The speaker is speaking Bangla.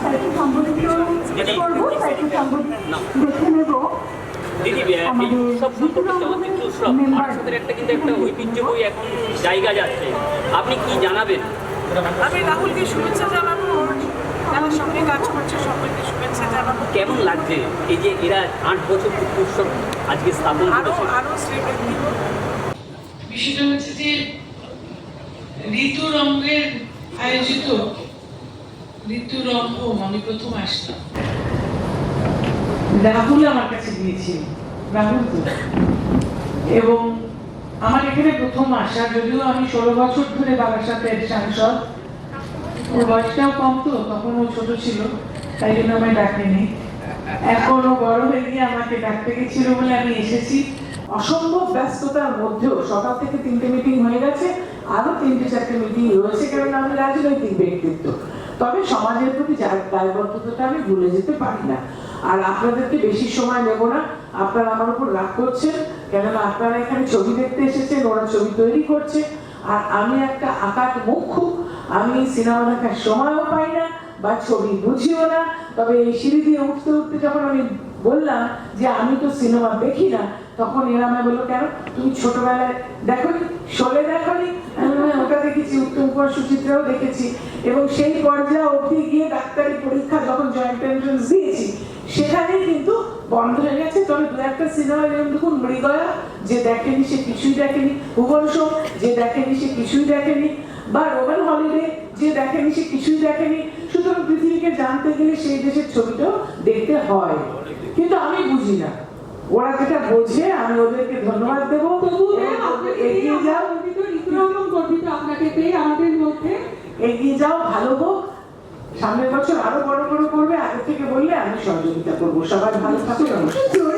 স্যারকে সম্বোধিত করব স্যারকে সম্বোধিত দেখে নেব। দিদি আহ, এই উৎসব সম্পর্কে চলচ্চিত্র উৎসব member। ভারতের একটা কিন্তু একটা ঐতিহ্যবহী এখন জায়গা যাচ্ছে। আপনি কি জানাবেন? আমি রাহুলকে শুভেচ্ছা জানাব। যারা সঙ্গে কাজ করছে সকলকে শুভেচ্ছা জানাব। কেমন লাগছে? এই যে এরা আট বছর পূর্তি উৎসব আজকে স্থাপন আরও শ্রীবৃদ্ধি বিষয়টা হচ্ছে যে ঋতু রঙ্গের আয়োজিত রাহুল আমার কাছে দিয়েছিল রাহুল এবং আমার এখানে প্রথম আসা, যদিও আমি ষোলো বছর ধরে বারাসাতের সাংসদ। ওর বয়সটাও কম তো, তখন ও ছোট ছিল, তাই জন্য আমায় ডাকেনি। এখন বড় হয়ে গিয়ে আমাকে ডাকতে গেছিল বলে আমি এসেছি। অসম্ভব ব্যস্ততার মধ্যেও সকাল থেকে তিনটে মিটিং হয়ে গেছে। আরও তিনটে চারটে মিটিং রয়েছে, কারণ আমি রাজনৈতিক ব্যক্তিত্ব। তবে সমাজের প্রতি যার দায়বদ্ধতাটা আমি ভুলে যেতে পারি না। আর আপনাদেরকে বেশি সময় নেব না। আপনারা আমার উপর রাগ করছেন, কেননা আপনারা এখানে ছবি দেখতে এসেছেন, ওরা ছবি তৈরি করছে। আর আমি একটা আকাট মুখ্য আমি সিনেমা দেখার সময়ও পাই না বা ছবি বুঝিও না। তবে এই সিঁড়ি দিয়ে উঠতে উঠতে যখন আমি বললাম যে আমি তো সিনেমা দেখি না তখন এরা আমায় বলল কেন? তুমি ছোটবেলায় দেখো শোলে দেখো নি "হ্যাঁ, ওটা দেখেছি উত্তম কুমার সুচিত্রাও দেখেছি। এবং সেই পর্যায়ে অবধি গিয়ে ডাক্তারি পরীক্ষা যখন জয়েন্ট এন্ট্রান্স দিয়েছি সেখানেই কিন্তু বন্ধ হয়ে গেছে। তবে দু একটা সিনেমা যেমন দেখুন মৃগয়া যে দেখেনি সে কিছুই দেখেনি। ভুবন সোম যে দেখেনি সে কিছুই দেখেনি। বা রোমান হলিডে যে দেখেনি সে কিছুই দেখেনি। জানতে গেলে সেই দেশের ছবিটাও দেখতে হয়। কিন্তু আমি বুঝি না। ওরা যেটা বোঝে আমি ওদেরকে ধন্যবাদ দেবো। এগিয়ে যাও। আপনাকে পেয়ে আমাদের মধ্যে। এগিয়ে যাও ভালো হোক। সামনের বছর আরও বড় বড় করবে আগে থেকে বললে আমি সহযোগিতা করব। সবাই ভালো থাকুন নমস্কার।